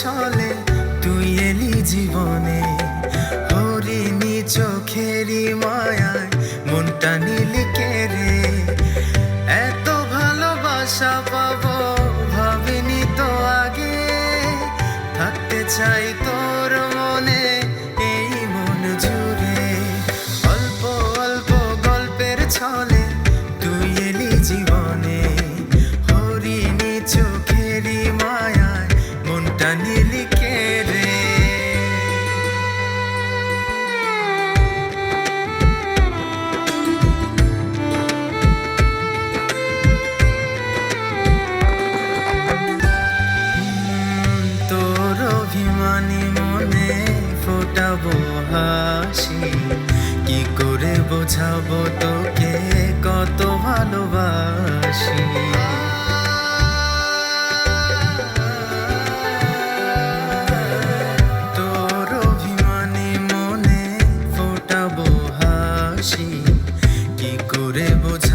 ছলে তুই এলি জীবনে। হরিণী চোখেরই মায়ায় মনটা নীলি কেড়ে। এত ভালোবাসা পাবো ভাবিনি তো আগে। থাকতে চাই তোর মনে এই মন জুড়ে। অল্প অল্প গল্পের ছলে তুই এলি জীবনে। মানে মনে ফোটাবো হাসি। কি করে বোঝাবো তোকে কত ভালোবাসি? তোর অভিমানে মনে করে বোঝা